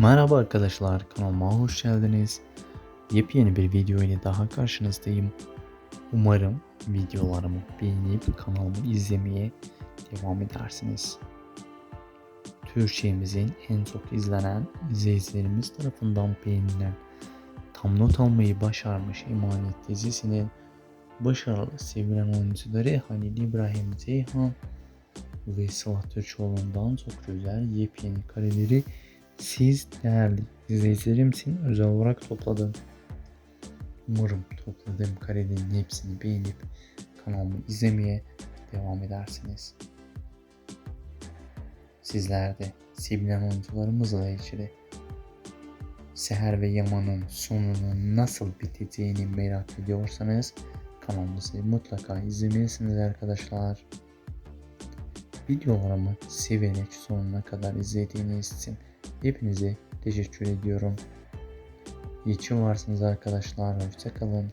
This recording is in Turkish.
Merhaba arkadaşlar kanalıma hoş geldiniz. Yepyeni bir video ile daha karşınızdayım. Umarım videolarımı beğenip kanalımı izlemeye devam edersiniz. Türkçemizin en çok izlenen izleyicilerimiz tarafından beğenilen tam not almayı başarmış Emanet dizisinin başarılı sevilen oyuncuları Halil İbrahim Ceyhan ve Sıla Türkoğlu'ndan çok güzel yepyeni kareleri siz değerli izleyicilerim için özel olarak topladım. Umarım topladığım karelerin hepsini beğenip kanalımı izlemeye devam edersiniz. Sizler de sevilen oyuncularımızla ilgili Seher ve Yaman'ın sonunun nasıl biteceğini merak ediyorsanız kanalımızı mutlaka izlemelisiniz arkadaşlar. Videolarımı severek sonuna kadar izlediğiniz için hepinize teşekkür ediyorum. İyi ki varsınız arkadaşlar. Hoşçakalın.